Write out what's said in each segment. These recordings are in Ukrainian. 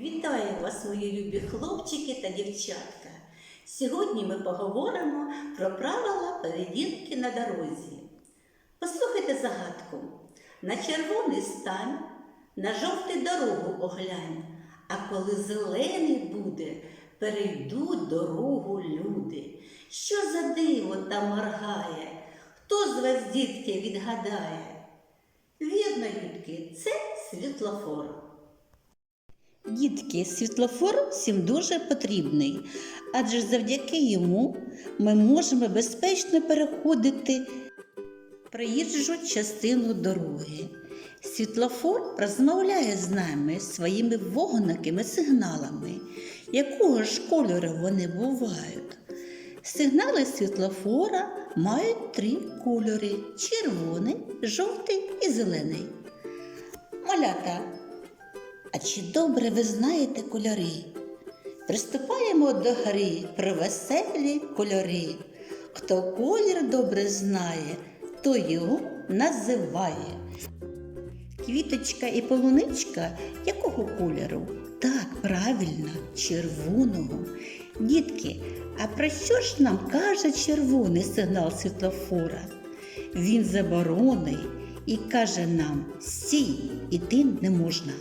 Вітаю вас, мої любі хлопчики та дівчатка. Сьогодні ми поговоримо про правила поведінки на дорозі. Послухайте загадку. На червоний стань, на жовтий дорогу оглянь, а коли зелений буде, перейдуть дорогу люди. Що за диво там моргає? Хто з вас, дітки, відгадає? Вірно, дітки, це світлофор. Дітки, світлофор всім дуже потрібний, адже завдяки йому ми можемо безпечно переходити проїжджу частину дороги. Світлофор розмовляє з нами своїми вогникими сигналами, якого ж кольору вони бувають. Сигнали світлофора мають три кольори: червоний, жовтий і зелений. Малята, а чи добре ви знаєте кольори? Приступаємо до гри про веселі кольори. Хто колір добре знає, то його називає. Квіточка і полуничка якого кольору? Так, правильно, червоного. Дітки, а про що ж нам каже червоний сигнал світлофора? Він заборонений і каже нам стій, іти не можна.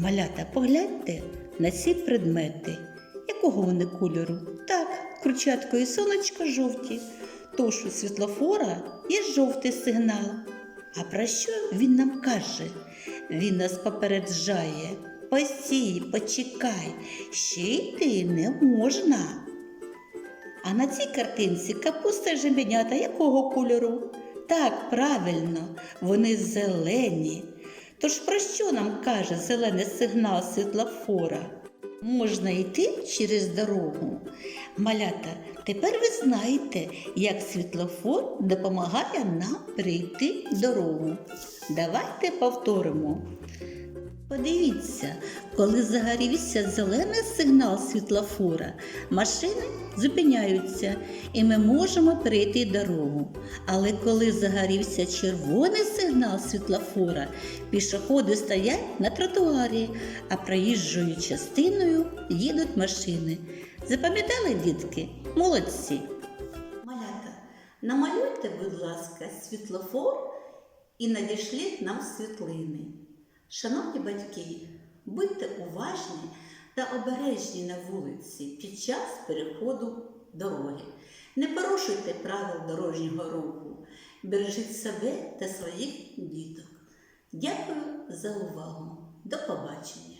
Малята, погляньте на ці предмети. Якого вони кольору? Так, кручатко і сонечко жовті. Тож у світлофора є жовтий сигнал. А про що він нам каже? Він нас попереджає. Постій, почекай, ще йти не можна. А на цій картинці капуста і якого кольору? Так, правильно, вони зелені. Тож про що нам каже зелений сигнал світлофора? Можна йти через дорогу. Малята, тепер ви знаєте, як світлофор допомагає нам перейти дорогу. Давайте повторимо. Подивіться, коли загорівся зелений сигнал світлофора, машини зупиняються і ми можемо перейти дорогу. Але коли загорівся червоний сигнал світлофора, пішоходи стоять на тротуарі, а проїжджою частиною їдуть машини. Запам'ятали, дітки? Молодці! Малята, намалюйте, будь ласка, світлофор і надішліть нам світлини. Шановні батьки, будьте уважні та обережні на вулиці під час переходу дороги. Не порушуйте правил дорожнього руху, бережіть себе та своїх діток. Дякую за увагу. До побачення!